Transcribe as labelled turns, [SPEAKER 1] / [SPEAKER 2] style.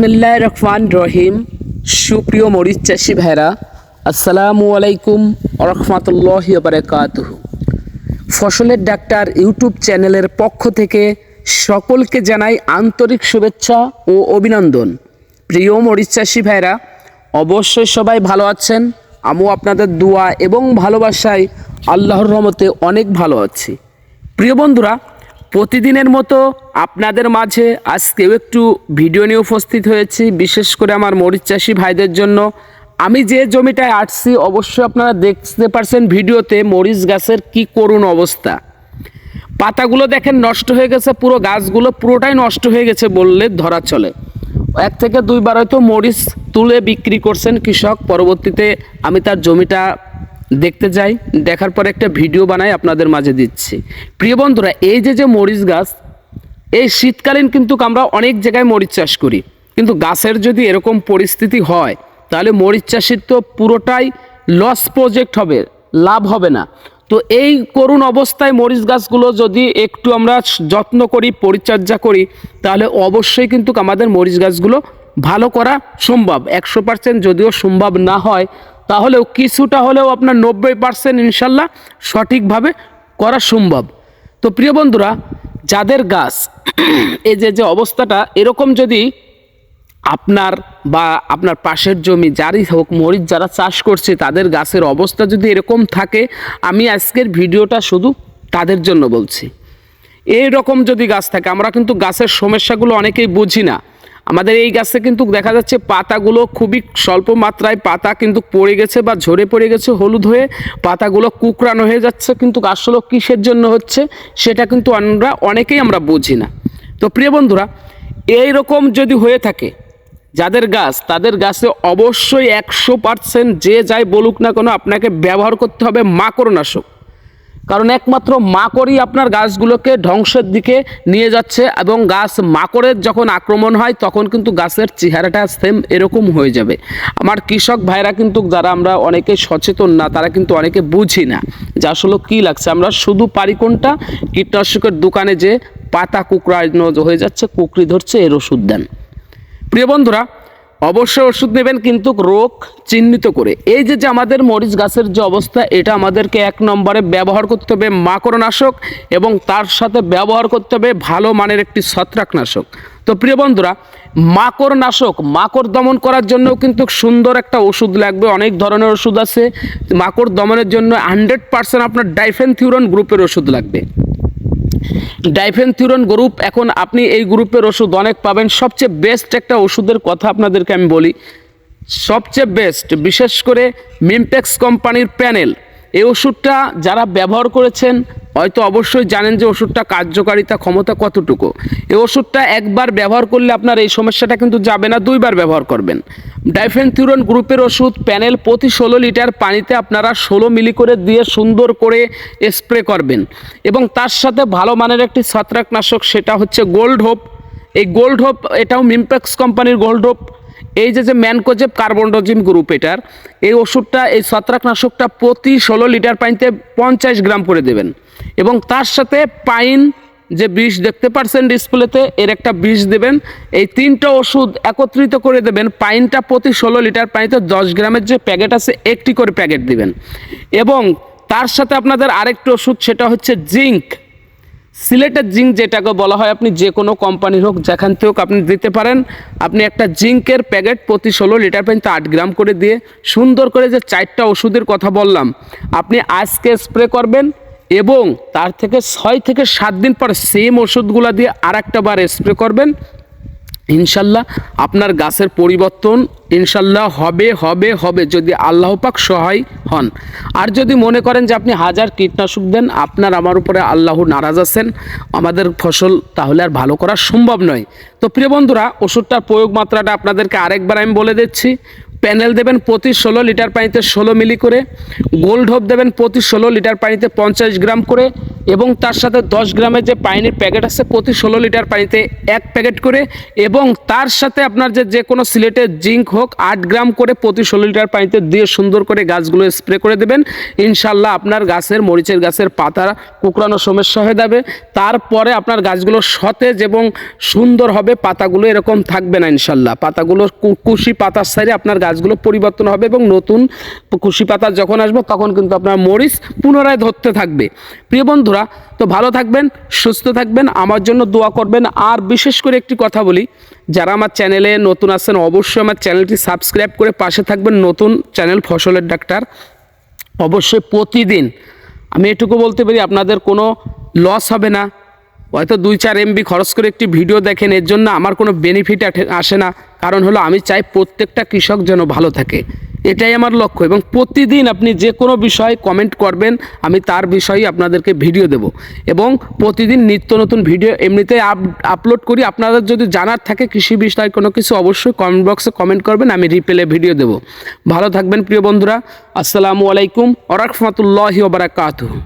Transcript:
[SPEAKER 1] বিসমিল্লাহ রহমান রহিম সুপ্রিয় মরিচ চাষি ভাইরা আসসালামু আলাইকুম রহমতুল্লাহ বারকাত ফসলের ডাক্তার ইউটিউব চ্যানেলের পক্ষ থেকে সকলকে জানাই আন্তরিক শুভেচ্ছা ও অভিনন্দন। প্রিয় মরিচ চাষি ভাইরা অবশ্যই সবাই ভালো আছেন। আমিও আপনাদের দোয়া এবং ভালোবাসায় আল্লাহর রহমতে অনেক ভালো আছি। প্রিয় বন্ধুরা প্রতিদিনের মতো আপনাদের মাঝে আজকেও একটু ভিডিও নিয়ে উপস্থিত হয়েছি, বিশেষ করে আমার মরিচ চাষি ভাইদের জন্য। আমি যে জমিটায় আসছি অবশ্যই আপনারা দেখতে পারছেন ভিডিওতে মরিচ গাছের কি করুণ অবস্থা। পাতাগুলো দেখেন নষ্ট হয়ে গেছে, পুরো গাছগুলো পুরোটাই নষ্ট হয়ে গেছে বললে ধরা চলে। এক থেকে দুইবার হয়তো মরিচ তুলে বিক্রি করছেন কৃষক, পরবর্তীতে আমি তার জমিটা দেখতে যাই, দেখার পর একটা ভিডিও বানাই আপনাদের মাঝে দিচ্ছি। প্রিয় বন্ধুরা, এই যে যে মরিচ গাছ, এই শীতকালীন কিন্তু আমরা অনেক জায়গায় মরিচ চাষ করি। কিন্তু গাছের যদি এরকম পরিস্থিতি হয়, তাহলে মরিচ চাষের তো পুরোটাই লস প্রজেক্ট হবে, লাভ হবে না। তো এই করুণ অবস্থায় মরিচ গাছগুলো যদি একটু আমরা যত্ন করি, পরিচর্যা করি, তাহলে অবশ্যই কিন্তু আমাদের মরিচ গাছগুলো ভালো করা সম্ভব। একশো পার্সেন্ট যদিও সম্ভব না হয় তাহলেও কিছুটা হলেও আপনার নব্বই পার্সেন্ট ইনশাল্লাহ সঠিকভাবে করা সম্ভব। তো প্রিয় বন্ধুরা, যাদের গাছ, এই যে যে অবস্থাটা, এরকম যদি আপনার বা আপনার পাশের জমি, যারই হোক, মরিচ যারা চাষ করছে, তাদের গাছের অবস্থা যদি এরকম থাকে, আমি আজকের ভিডিওটা শুধু তাদের জন্য বলছি। এই রকম যদি গাছ থাকে, আমরা কিন্তু গাছের সমস্যাগুলো অনেকেই বুঝি না। আমাদের এই গাছে কিন্তু দেখা যাচ্ছে পাতাগুলো খুবই স্বল্প মাত্রায় পাতা কিন্তু পড়ে গেছে বা ঝরে পড়ে গেছে হলুদ হয়ে, পাতাগুলো কুকরানো হয়ে যাচ্ছে, কিন্তু আসলে কিসের জন্য হচ্ছে সেটা কিন্তু আমরা অনেকেই আমরা বুঝি না। তো প্রিয় বন্ধুরা এই রকম যদি হয়ে থাকে, যাদের গাছ, তাদের গাছে অবশ্যই একশো পার্সেন্ট যে যাই বলুক না কেন আপনাকে ব্যবহার করতে হবে মাকড়নাশক। কারণ একমাত্র মাকড়ই আপনার গাছগুলোকে ধ্বংসের দিকে নিয়ে যাচ্ছে এবং গাছ মাকড়ের যখন আক্রমণ হয়, তখন কিন্তু গাছের চেহারাটা সেম এরকম হয়ে যাবে। আমার কৃষক ভাইরা কিন্তু যারা আমরা অনেকে সচেতন না, তারা কিন্তু অনেকে বুঝি না যে আসলে কী লাগছে। আমরা শুধু পারি কোনটা? কীটনাশকের দোকানে যে পাতা কুকড়ানো হয়ে যাচ্ছে কুকরি ধরছে, এর ওষুধ দেন। প্রিয় বন্ধুরা অবশ্যই ওষুধ নেবেন, কিন্তু রোগ চিহ্নিত করে। এই যে যে আমাদের মরিচ গাছের যে অবস্থা, এটা আমাদেরকে এক নম্বরে ব্যবহার করতে হবে মাকড়নাশক এবং তার সাথে ব্যবহার করতে হবে ভালো মানের একটি ছত্রাকনাশক। তো প্রিয় বন্ধুরা মাকড় নাশক মাকড় দমন করার জন্যও কিন্তু সুন্দর একটা ওষুধ লাগবে। অনেক ধরনের ওষুধ আছে। মাকড় দমনের জন্য হান্ড্রেড পার্সেন্ট আপনার ডাইফেন থিউরন গ্রুপের ওষুধ লাগবে। ডাইফেনথিউরন গ্রুপ, এখন আপনি এই গ্রুপের ওষুধ অনেক পাবেন। সবচেয়ে বেস্ট একটা ওষুধের কথা আপনাদেরকে আমি বলি। সবচেয়ে বেস্ট বিশেষ করে মিমটেক্স কোম্পানির প্যানেল এই ওষুধটা যারা ব্যবহার করেছেন হয়তো অবশ্যই জানেন যে ওষুধটা কার্যকারিতা ক্ষমতা কতটুকু। এই ওষুধটা একবার ব্যবহার করলে আপনার এই সমস্যাটা কিন্তু যাবে না, দুইবার ব্যবহার করবেন। ডাইফেনথিউরন গ্রুপের ওষুধ প্যানেল প্রতি ষোলো লিটার পানিতে আপনারা ষোলো মিলি করে দিয়ে সুন্দর করে স্প্রে করবেন। এবং তার সাথে ভালো মানের একটি ছত্রাকনাশক, সেটা হচ্ছে গোল্ড হোপ এই গোল্ড হোপ এটাও মিমপ্যাক্স কোম্পানির গোল্ড হোপ এই যে যে ম্যানকোজেব কার্বনডোজিম গ্রুপ এটার, এই ওষুধটা, এই ছত্রাকনাশকটা প্রতি ষোলো লিটার পানিতে পঞ্চাশ গ্রাম করে দেবেন। এবং তার সাথে পাইন, যে বিষ, দেখতে পারছেন ডিসপ্লেতে, এর একটা বিষ দেবেন। এই তিনটা ওষুধ একত্রিত করে দেবেন। পাইনটা প্রতি ষোলো লিটার পানিতে দশ গ্রামের যে প্যাকেট আছে, একটি করে প্যাকেট দিবেন। এবং তার সাথে আপনাদের আরেকটি ওষুধ, সেটা হচ্ছে জিঙ্ক। সিলেটের জিঙ্ক যেটাকে বলা হয়, আপনি যে কোনো কোম্পানির হোক, যেখান থেকে হোক আপনি দিতে পারেন। আপনি একটা জিঙ্কের প্যাকেট প্রতি ষোলো লিটার পর্যন্ত আট গ্রাম করে দিয়ে, সুন্দর করে যে চারটা ওষুধের কথা বললাম, আপনি আজকে স্প্রে করবেন এবং তার থেকে ছয় থেকে সাত দিন পর সেম ওষুধগুলো দিয়ে আর একটা বার স্প্রে করবেন। ইনশাল্লাহ আপনার গাছের পরিবর্তন ইনশাল্লাহ হবে হবে হবে যদি আল্লাহ পাক সহায় হন। আর যদি মনে করেন যে আপনি হাজার কীটনাশক দেন, আপনার আমার উপরে আল্লাহ নারাজ আছেন, আমাদের ফসল তাহলে আর ভালো করা সম্ভব নয়। তো প্রিয় বন্ধুরা, ওষুধটার প্রয়োগ মাত্রাটা আপনাদেরকে আরেকবার আমি বলে দিচ্ছি। প্যানেল দেবেন প্রতি ষোলো লিটার পানিতে ষোলো মিলি করে গোল্ড হোপ দেবেন প্রতি ষোলো লিটার পানিতে পঞ্চাশ গ্রাম করে এবং তার সাথে দশ গ্রামের যে পানির প্যাকেট আছে প্রতি ষোলো লিটার পানিতে এক প্যাকেট করে এবং তার সাথে আপনার যে যে কোনো সিলেটের জিঙ্ক হোক আট গ্রাম করে প্রতি ষোলো লিটার পানিতে দিয়ে সুন্দর করে গাছগুলো স্প্রে করে দেবেন। ইনশাল্লাহ আপনার গাছের, মরিচের গাছের পাতা কুকরানো সমস্যা হয়ে যাবে। তারপরে আপনার গাছগুলো সতেজ এবং সুন্দর হবে পাতাগুলো এরকম থাকবে না ইনশাল্লাহ। পাতাগুলো কুশি পাতার সাইডে আপনার গাছগুলো পরিবর্তন হবে এবং নতুন কুশি পাতা যখন আসবে তখন কিন্তু আপনার মরিচ পুনরায় ধরতে থাকবে। প্রিয় বন্ধুরা, তো ভালো থাকবেন, সুস্থ থাকবেন, আমার জন্য দোয়া করবেন। আর বিশেষ করে একটি কথা বলি, যারা আমার চ্যানেলে নতুন আছেন অবশ্যই আমার চ্যানেলটি সাবস্ক্রাইব করে পাশে থাকবেন নতুন চ্যানেল ফসলের ডাক্তার। অবশ্যই প্রতিদিন, আমি এটুকু বলতে পারি, আপনাদের কোনো লস হবে না। হয়তো দুই চার এমবি খরচ করে একটি ভিডিও দেখেন, এর জন্য আমার কোনো বেনিফিট আসে না। কারণ হলো আমি চাই প্রত্যেকটা কৃষক যেন ভালো থাকে। এটাই আমার লক্ষ্য এবং প্রতিদিন আপনি যে কোনো বিষয়ে কমেন্ট করবেন, আমি তার বিষয়ে আপনাদেরকে ভিডিও দেব। এবং প্রতিদিন নিত্য নতুন ভিডিও এমনিতে আপ আপলোড করি। আপনাদের যদি জানার থাকে কৃষি বিষয়ে কোনো কিছু, অবশ্যই কমেন্ট বক্সে কমেন্ট করবেন, আমি রিপ্লে ভিডিও দেব। ভালো থাকবেন প্রিয় বন্ধুরা। আসসালামু আলাইকুম ওরহমতুল্লাহি ওবরাকাতুহু